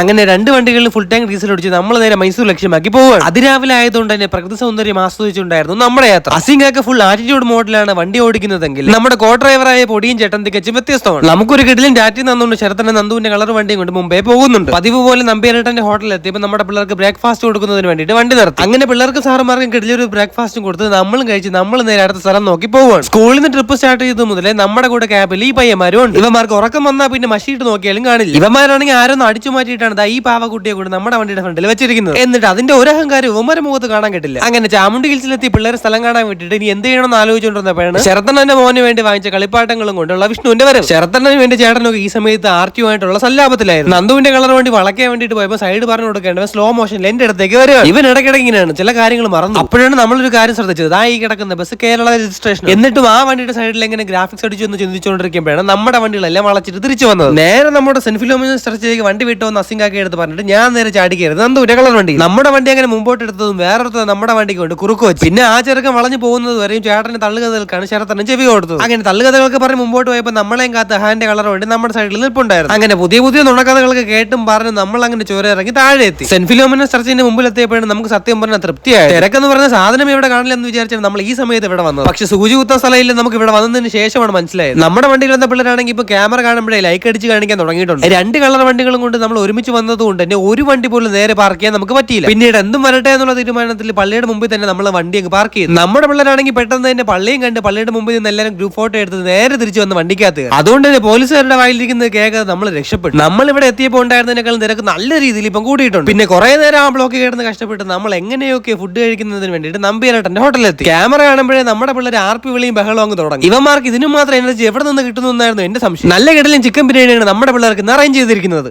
അങ്ങനെ രണ്ട് വണ്ടികളിൽ ഫുൾ ടാങ്ക് ഡീസൽ ഒടിച്ച് നമ്മൾ നേരെ മൈസൂർ ലക്ഷ്യമാക്കി പോവുകയാണ്. അതിരാവിലെ ആയതുകൊണ്ട് തന്നെ പ്രകൃതി സൗന്ദര്യം ആസ്വദിച്ചുണ്ടായിരുന്നു നമ്മുടെ യാത്ര. അസിംഗൊക്കെ ഫുൾ ആറ്റിറ്റ്യൂഡ് മോഡലാണ് വണ്ടി ഓടിക്കുന്നതെങ്കിൽ നമ്മുടെ കോ ഡ്രൈവറായ പൊടിയും ചേട്ടൻ തികച്ചും വ്യത്യസ്തമാണ്. നമുക്കൊരു കിടിലും ചാറ്റി നന്നുകൊണ്ട് ശരത്തന്റെ നന്ദുവിന്റെ കളർ വണ്ടിയും കൊണ്ട് മുമ്പേ പോകുന്നുണ്ട്. പതിവ് പോലെ നമ്പിയേട്ടന്റെ ഹോട്ടലിൽ എത്തിയപ്പോൾ നമ്മുടെ പിള്ളേർക്ക് ബ്രേക്ക്ഫാസ്റ്റ് കൊടുക്കുന്നതിന് വേണ്ടിയിട്ട് വണ്ടി നിർത്തി. അങ്ങനെ പിള്ളേർക്ക് സാറുമാർക്കും കിടിലൊരു ബ്രേക്ക്ഫാസ്റ്റും കൊടുത്ത് നമ്മളും കഴിച്ച് നമ്മൾ നേരെ അടുത്ത സ്ഥലം നോക്കി പോവുകയാണ്. സ്കൂളിൽ നിന്ന് ട്രിപ്പ് സ്റ്റാർട്ട് ചെയ്തത് മുതലേ നമ്മുടെ കൂടെ ക്യാബിൽ ഈ പയ്യന്മാരും ഉണ്ട്. ഇവന്മാർക്ക് ഉറക്കം വന്നാൽ പിന്നെ മഷിയിട്ട് നോക്കിയാലും കാണില്ല. ഇവന്മാരാണെങ്കിൽ ആരൊന്നും അടിച്ചു മാറ്റിയിട്ടാണ് ദാ ഈ പാവക്കുട്ടിയെ കൊണ്ട് നമ്മുടെ വണ്ടിയുടെ ഫ്രണ്ടിൽ വെച്ചിരിക്കുന്നത്. എന്നിട്ട് അതിന്റെ ഒരു അഹങ്കാരം ഇവന്മാരെ മുഖത്ത് കാണാൻ കിട്ടില്ല. അങ്ങനെ ചാമുണ്ടി ഹിൽസിലെത്തി പിള്ളേർ സ്ഥലം കാണാൻ വേണ്ടിയിട്ട് ഇനി എന്ത് ചെയ്യണമെന്ന് ആലോചിച്ചുകൊണ്ടിരുന്നപ്പോഴാണ് ശരത്തണ്ണന്റെ മോന് വേണ്ടി വാങ്ങിച്ച കളിപ്പാട്ടങ്ങളും കൊണ്ടുള്ള വിഷ്ണുവിന്റെ വരവ്. ശരത്തണ്ണന് വേണ്ടി ചേട്ടനൊക്കെ ഈ സമയത്ത് ആർട്ടിയുമായിട്ടുള്ള സല്ലാപത്തിലായിരുന്നു. നന്ദുവിന്റെ കളർ വേണ്ടി വളയ്ക്കാൻ വേണ്ടിയിട്ട് പോയപ്പോൾ സൈഡ് പറഞ്ഞു കൊടുക്കേണ്ടവൻ സ്ലോ മോഷനിൽ എന്റെ അടുത്തേക്ക് വരിക. ഇവൻ ഇടയ്ക്കിടയ്ക്ക് ഇങ്ങനെയാണ് ചില കാര്യങ്ങൾ മറന്നു. അപ്പോഴാണ് നമ്മളൊരു കാര്യം ശ്രദ്ധിച്ചത്. ആ ഈ കിടക്കുന്ന ബസ് കേരള രജിസ്ട്രേഷൻ എന്നിട്ടും ആ വണ്ടിയുടെ സൈഡിൽ എങ്ങനെ ഗ്രാഫിക്സ് അടിച്ചു എന്ന് ചിന്തിച്ചുകൊണ്ടിരിക്കുമ്പോഴാണ് നമ്മുടെ വണ്ടികളെല്ലാം വളച്ചിട്ട് തിരിച്ചു വന്നത്. നേരെ നമ്മുടെ സെൻഫിലോമിനൽ സ്ട്രെച്ചിലേക്ക് വണ്ടി വിട്ടോ എന്ന് ആക്കി എടുത്ത് പറഞ്ഞിട്ട് ഞാൻ നേരെ ചാടിക്കരുത് ഒരു കളർ വണ്ടി. നമ്മുടെ വണ്ടി അങ്ങനെ മുമ്പോട്ട് എടുത്തതും വേറൊരുത്തത് നമ്മുടെ വണ്ടിക്ക് കൊണ്ട് കുറുക്ക് വെച്ചു. പിന്നെ ആ ചെറുക്കൻ വളഞ്ഞു പോകുന്നത് വരെയും ചേട്ടന് തള്ളുകഥകൾക്കാണ് ശരത്തനും ചെവി കൊടുത്തത്. അങ്ങനെ തള്ളുകഥകൾക്ക് പറഞ്ഞ് മുമ്പോട്ട് പോയപ്പോൾ നമ്മളെയും കാത്ത് ഹാൻഡ് കളർ വണ്ടി നമ്മുടെ സൈഡിൽ നിൽപ്പുണ്ടായിരുന്നു. അങ്ങനെ പുതിയ പുതിയ നുണക്കഥകളൊക്കെ കേട്ടും പറഞ്ഞ് നമ്മൾ അങ്ങനെ ചോര ഇറങ്ങി താഴെ എത്തി സെന്റ് ഫിലോമിന ചർച്ചിന്റെ മുമ്പിൽ നമുക്ക് സത്യം പറഞ്ഞ തൃപ്തിയായി തിരക്കെന്ന് പറഞ്ഞ സാധനം ഇവിടെ കാണില്ല എന്ന് വിചാരിച്ചാണ് നമ്മൾ ഈ സമയത്ത് ഇവിടെ വന്നത്. പക്ഷെ സൂചി കുത്ത സ്ഥലമില്ല നമുക്ക് ഇവിടെ വന്നതിന് ശേഷമാണ് മനസ്സിലായത്. നമ്മുടെ വണ്ടിയിൽ വന്ന പിള്ളേരാണെങ്കിൽ ഇപ്പൊ ക്യാമറ കാണുമ്പോഴേ ലൈക്ക് അടിച്ച് കാണിക്കാൻ തുടങ്ങിയിട്ടുണ്ട്. രണ്ട് കളർ വണ്ടികളും കൊണ്ട് നമ്മൾ ഒരുമിച്ച് വന്നതുകൊണ്ട് തന്നെ ഒരു വണ്ടി പോലും നേരെ പാർക്ക് ചെയ്യാൻ നമുക്ക് പറ്റിയില്ല. പിന്നീട് എന്തും വരട്ടെ എന്നുള്ള തീരുമാനത്തിൽ പള്ളിയുടെ മുമ്പിൽ തന്നെ നമ്മൾ വണ്ടി അങ്ങ് പാർക്ക് ചെയ്തു. നമ്മുടെ പിള്ളേരാണെങ്കിൽ പെട്ടെന്ന് തന്നെ പള്ളിയും കണ്ട് പള്ളിയുടെ മുമ്പിൽ നിന്ന് എല്ലാവരും ഗ്രൂപ്പ് ഫോട്ടോ എടുത്ത് നേരെ തിരിച്ചു വന്ന് വണ്ടിക്കകത്ത്. അതുകൊണ്ട് തന്നെ പോലീസുകാരുടെ വായിലിരിക്കുന്നത് കേൾക്കാതെ നമ്മൾ രക്ഷപ്പെട്ടു. നമ്മൾ ഇവിടെ എത്തിയപ്പോൾ ഉണ്ടായിരുന്നതിനേക്കാൾ നിരക്ക് നല്ല രീതിയിൽ ഇപ്പം കൂടിയിട്ടുണ്ട്. പിന്നെ കുറെ നേരം ആ ബ്ലോക്ക് കിടന്ന് കഷ്ടപ്പെട്ട് നമ്മൾ എങ്ങനെയൊക്കെ ഫുഡ് കഴിക്കുന്നതിന് വേണ്ടിയിട്ട് നമ്പിയാരട്ടന്റെ ഹോട്ടലിലെത്തി ക്യാമറ കാണുമ്പോഴേ നമ്മുടെ പിള്ളേർ ആർ പി വിളിയും ബഹളവും അങ്ങ് തുടങ്ങി. ഇവന്മാർക്ക് ഇതിനും മാത്രം എനർജി എവിടെ നിന്ന് കിട്ടുന്നു എന്നായിരുന്നു എന്റെ സംശയം. നല്ല കിടലും ചിക്കൻ ബിരിയാണിയാണ് നമ്മുടെ പിള്ളേർക്ക് ഇന്ന് അറേഞ്ച് ചെയ്തിരിക്കുന്നത്.